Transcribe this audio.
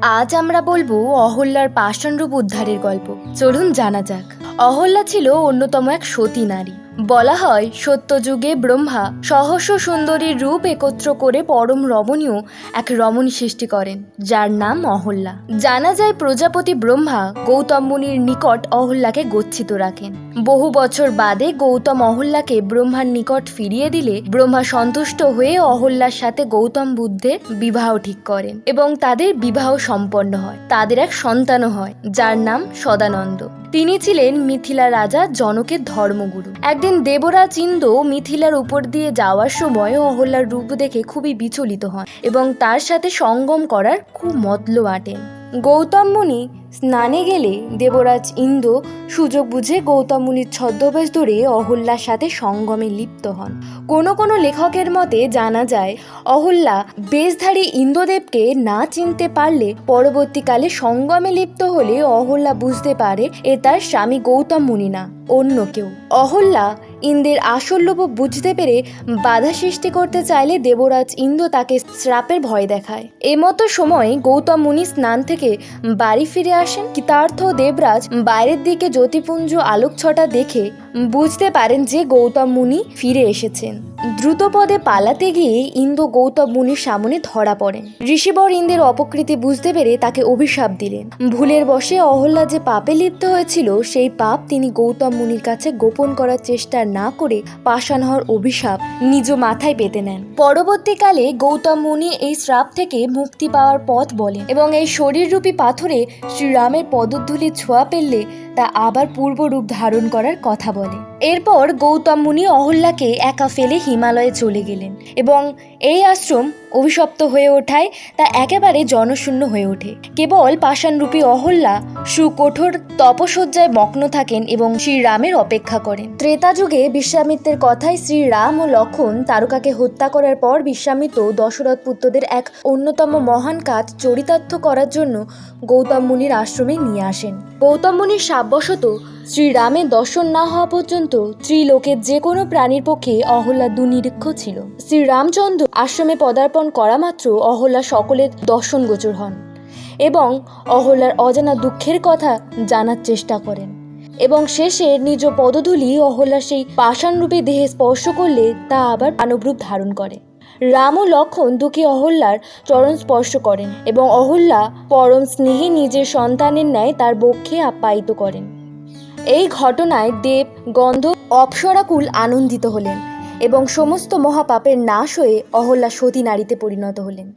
আজ আমরা বলব অহল্যার পাষাণরূপ উদ্ধারের গল্প। চলুন জানা যাক। অহল্যা ছিল অন্যতম এক সতী নারী। বলা হয়, সত্যযুগে ব্রহ্মা সহস্র সুন্দরীর রূপ একত্র করে পরম রমণীয় এক রমণী সৃষ্টি করেন, যার নাম অহল্যা। জানা যায়, প্রজাপতি ব্রহ্মা গৌতম মুনির নিকট অহল্যাকে গচ্ছিত রাখেন। বহু বছর বাদে গৌতম অহল্যাকে ব্রহ্মার নিকট ফিরিয়ে দিলে ব্রহ্মা সন্তুষ্ট হয়ে অহল্যার সাথে গৌতম বুদ্ধের বিবাহ ঠিক করেন এবং তাদের বিবাহ সম্পন্ন হয়। তাদের এক সন্তানও হয়, যার নাম সদানন্দ। তিনি ছিলেন মিথিলা রাজা জনকের ধর্মগুরু। একদিন দেবরাজ চিন্দ মিথিলার উপর দিয়ে যাওয়ার সময় অহল্যার রূপ দেখে খুবই বিচলিত হন এবং তার সাথে সঙ্গম করার খুব মতলব আটেন। গৌতম মুনি স্নানে গেলে দেবরাজ ইন্দ্র সুযোগ বুঝে গৌতম মুনির ছদ্মবেশ ধরে অহল্যার সাথে সঙ্গমে লিপ্ত হন। কোনো কোনো লেখকের মতে জানা যায়, অহল্যা বেশধারী ইন্দ্রদেবকে না চিনতে পারলে পরবর্তীকালে সঙ্গমে লিপ্ত হলে অহল্যা বুঝতে পারে, এ তার স্বামী গৌতম মুনি না, অন্য কেউ। অহল্যা ইন্দ্রের আসল লোভ বুঝতে পেরে বাধা সৃষ্টি করতে চাইলে দেবরাজ ইন্দ্র তাকে শ্রাপের ভয় দেখায়। এমতো সময় গৌতম মুনি স্নান থেকে বাড়ি ফিরে আসেন। কৃতার্থ দেবরাজ বাইরের দিকে জ্যোতিপুঞ্জ আলোকছটা দেখে বুঝতে পারেন যে গৌতম মুনি ফিরে এসেছেন। দ্রুতপদে পালাতে গিয়ে ইন্দ্র গৌতম মুনির সামনে ধরা পড়েন। ঋষিবর ইন্দ্রের অপকৃতি বুঝতে পেরে তাকে অভিশাপ দিলেন। ভুলের বশে অহল্যা যে পাপে লিপ্ত হয়েছিল, সেই পাপ তিনি গৌতম মুনির কাছে গোপন করার চেষ্টা না করে পাষাণ হওয়ার অভিশাপ নিজ মাথায় পেতে নেন। পরবর্তীকালে গৌতম মুনি এই শ্রাপ থেকে মুক্তি পাওয়ার পথ বলেন এবং এই শরীররূপী পাথরে শ্রীরামের পদধূলি ছোঁয়া পেললে তা আবার পূর্ব রূপ ধারণ করার কথা বলে। এরপর গৌতম মুনি অহল্যাকে একা ফেলে হিমালয়ে চলে গেলেন এবং এই আশ্রম অভিশপ্ত হয়ে ওঠায় তা একেবারে জনশূন্য হয়ে ওঠে। কেবল পাষাণরূপী অহল্যা সুকঠোর তপশয্যায় মগ্ন থাকেন এবং শ্রীরামের অপেক্ষা করেন। ত্রেতা যুগে বিশ্বামিত্রের কথায় শ্রীরাম ও লক্ষণ তারকাকে হত্যা করার পর বিশ্বামিত্র দশরথ পুত্রদের এক অন্যতম মহান কাজ চরিতার্থ করার জন্য গৌতম মুনির আশ্রমে নিয়ে আসেন। গৌতম মুনির সাব্যশত শ্রীরামের দর্শন না হওয়া পর্যন্ত ত্রিলোকের যে কোনো প্রাণীর পক্ষে অহল্যা দুনিরীক্ষ ছিল। শ্রীরামচন্দ্র আশ্রমে পদার্পণ করা মাত্র অহল্যা সকলের দর্শন গোচর হন এবং অহল্যার অজানা দুঃখের কথা জানার চেষ্টা করেন। এবং শেষে নিজ পদধূলি অহল্যার সেই পাষাণরূপে দেহে স্পর্শ করলে তা আবার মানবরূপ ধারণ করে। রাম ও লক্ষণ দুঃখী অহল্যার চরণ স্পর্শ করেন এবং অহল্যা পরম স্নেহে নিজের সন্তানের ন্যায় তার বক্ষে আপ্যায়িত করেন। এই ঘটনায় দেব, গন্ধ, অপসরাকুল আনন্দিত হলেন এবং সমস্ত মহাপাপের নাশ হয়ে অহল্যা সতী নারীতে পরিণত হলেন।